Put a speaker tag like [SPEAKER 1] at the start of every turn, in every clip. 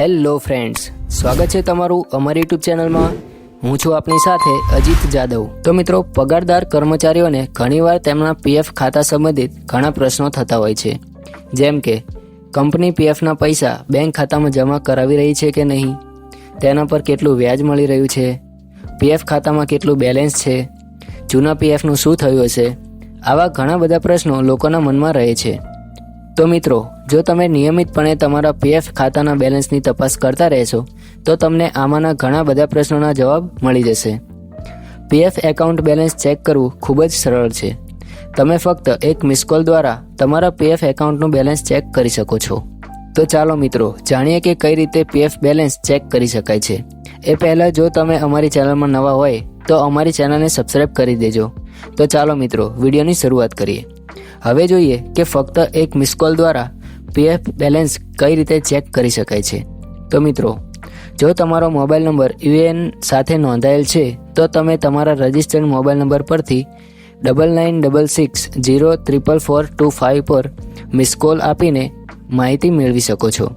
[SPEAKER 1] Hello friends, સ્વાગત છે તમારું અમારી યુટ્યુબ ચેનલમાં. હું છું આપની સાથે અજીત જાદવ. તો મિત્રો, પગારદાર કર્મચારીઓને ઘણીવાર તેમના પીએફ ખાતા સંબંધિત ઘણા પ્રશ્નો થતા હોય છે. જેમ કે, કંપની પીએફના પૈસા બેંક ખાતામાં જમા કરાવી રહી છે કે નહીં? તેના પર કેટલું વ્યાજ મળી રહ્યું છે? પીએફ ખાતામાં કેટલું બેલેન્સ છે? જૂના પીએફનું શું થયું હશે? આવા ઘણા બધા પ્રશ્નો લોકોના મનમાં રહે છે. તો મિત્રો, જો તમે નિયમિતપણે તમારા પીએફ ખાતાના બેલેન્સની તપાસ કરતા રહેશો, તો તમને આમાંના ઘણા બધા પ્રશ્નોના જવાબ મળી જશે. પીએફ એકાઉન્ટ બેલેન્સ ચેક કરવું ખૂબ જ સરળ છે. તમે ફક્ત એક મિસ કોલ દ્વારા તમારા પીએફ એકાઉન્ટનું બેલેન્સ ચેક કરી શકો છો. તો ચાલો મિત્રો, જાણીએ કે કઈ રીતે પીએફ બેલેન્સ ચેક કરી શકાય છે. એ પહેલાં જો તમે અમારી ચેનલમાં નવા હોય, તો અમારી ચેનલને સબસ્ક્રાઈબ કરી દેજો. તો ચાલો મિત્રો, વિડીયોની શરૂઆત કરીએ. હવે જોઈએ કે ફક્ત એક મિસ કોલ દ્વારા પીએફ બેલેન્સ કઈ રીતે ચેક કરી શકાય છે. તો મિત્રો, જો તમારો મોબાઈલ નંબર યુએએન સાથે નોંધાયેલ છે, તો તમે તમારા રજિસ્ટર્ડ મોબાઈલ નંબર પરથી double nine double six zero triple four two five પર મિસ કોલ આપીને માહિતી મેળવી શકો છો.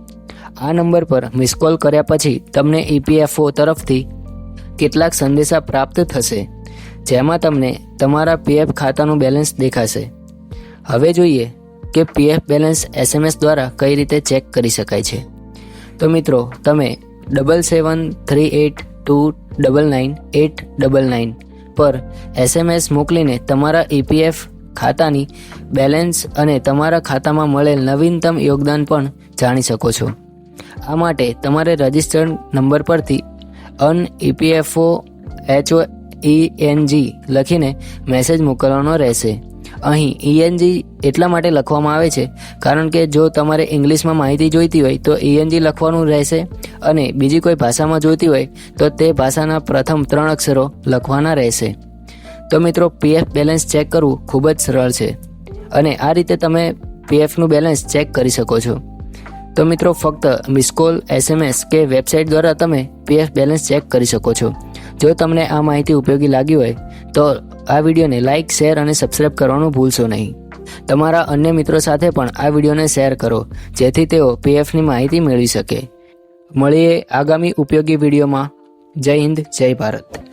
[SPEAKER 1] આ નંબર પર મિસ કોલ કર્યા પછી તમને ઈપીએફઓ તરફથી કેટલાક સંદેશા પ્રાપ્ત થશે, જેમાં તમને તમારા પીએફ ખાતાનું બેલેન્સ દેખાશે. હવે જોઈએ કે પીએફ બેલેન્સ એસએમએસ દ્વારા કઈ રીતે ચેક કરી શકાય છે. તો મિત્રો, તમે double seven three eight two double nine eight double nine પર એસએમએસ મોકલીને તમારા ઈપીએફ ખાતાની બેલેન્સ અને તમારા ખાતામાં મળેલ નવીનતમ યોગદાન પણ જાણી શકો છો. આ માટે તમારે રજિસ્ટર્ડ નંબર પરથી અન ઈપીએફઓ એચઓ જી લખીને મેસેજ મોકલવાનો રહેશે. અહીં ઈએનજી એટલા માટે લખવામાં આવે છે, કારણ કે જો તમારે ઇંગ્લિશમાં માહિતી જોઈતી હોય તો ઈએનજી લખવાનું રહેશે અને બીજી કોઈ ભાષામાં જોઈતી હોય તો તે ભાષાના પ્રથમ ત્રણ અક્ષરો લખવાના રહેશે. તો મિત્રો પીએફ બેલેન્સ ચેક કરવું ખૂબ જ સરળ છે અને આ રીતે તમે પીએફનું બેલેન્સ ચેક કરી શકો છો. તો મિત્રો, ફક્ત મિસકોલ એસએમએસ કે વેબસાઇટ દ્વારા તમે પીએફ બેલેન્સ ચેક કરી શકો છો. જો તમને આ માહિતી ઉપયોગી લાગી હોય તો આ વિડીયોને લાઇક શેર અને સબસ્ક્રાઇબ કરવાનું ભૂલશો નહીં. તમારા અન્ય મિત્રો સાથે પણ આ વિડીયોને શેર કરો, જેથી તેઓ પીએફની માહિતી મેળવી શકે. મળીએ આગામી ઉપયોગી વિડીયોમાં. જય હિન્દ, જય ભારત.